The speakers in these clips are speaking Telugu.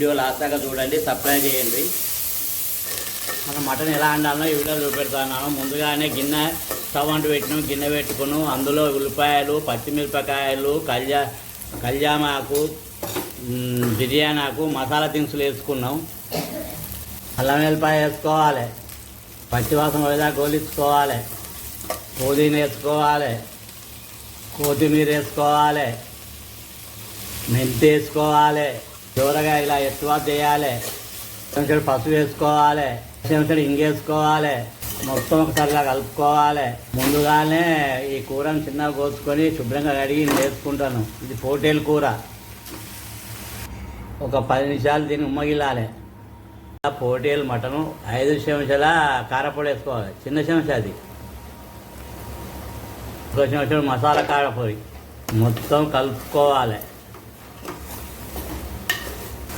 వీడియో లాస్ట్ దాకా చూడండి సబ్స్క్రైబ్ చేయండి. మనం మటన్ ఎలా వండాలో ఈ వీడియో చూపెడతాను ముందుగానే గిన్నె స్టవ్ అంటూ పెట్టినాం గిన్నె పెట్టుకున్నాం. అందులో ఉల్లిపాయలు పచ్చిమిరపకాయలు కళ్యా కళ్యామాకు బిర్యానాకు మసాలా దినుసులు వేసుకున్నాం. అల్లం వెల్లిపాయ వేసుకోవాలి. పచ్చివాసన వేదా గోలించుకోవాలి. పుదీనా వేసుకోవాలి. కొత్తిమీర వేసుకోవాలి. మెంతి వేసుకోవాలి. చివరగా ఇలా ఎక్కువ చేయాలి? చెంచడు పసుపు వేసుకోవాలి చెంచడు ఇంగేసుకోవాలి మొత్తం ఒకసారిగా కలుపుకోవాలి. ముందుగానే ఈ కూరను చిన్నగా కోసుకొని శుభ్రంగా కడిగి వేసుకుంటాను. ఇది పోటేలు కూర. ఒక పది నిమిషాలు దీన్ని ఉమ్మగిల్లాలి. పోటేలు మటను ఐదు చెంచాల కారపొడి వేసుకోవాలి. చిన్న చెంచా అది. ఒక చెంచాడు మసాలా కారపొడి. మొత్తం కలుపుకోవాలి.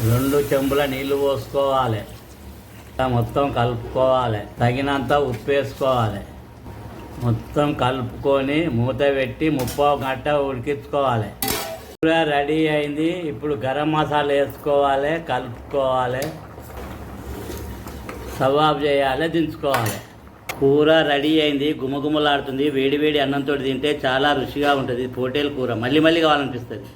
రెండు చెంబుల నీళ్ళు పోసుకోవాలి. మొత్తం కలుపుకోవాలి. తగినంత ఉప్పు వేసుకోవాలి. మొత్తం కలుపుకొని మూత పెట్టి ముప్పో గంట ఉడికించుకోవాలి. కూర రెడీ అయింది. ఇప్పుడు గరం మసాలా వేసుకోవాలి కలుపుకోవాలి. సవాబ్ చేయాలి దించుకోవాలి. కూర రెడీ అయింది. గుమగుమలాడుతుంది. వేడి వేడి అన్నంతో తింటే చాలా రుచిగా ఉంటుంది. పోటేలు కూర. మళ్ళీ మళ్ళీ కావాలనిపిస్తుంది.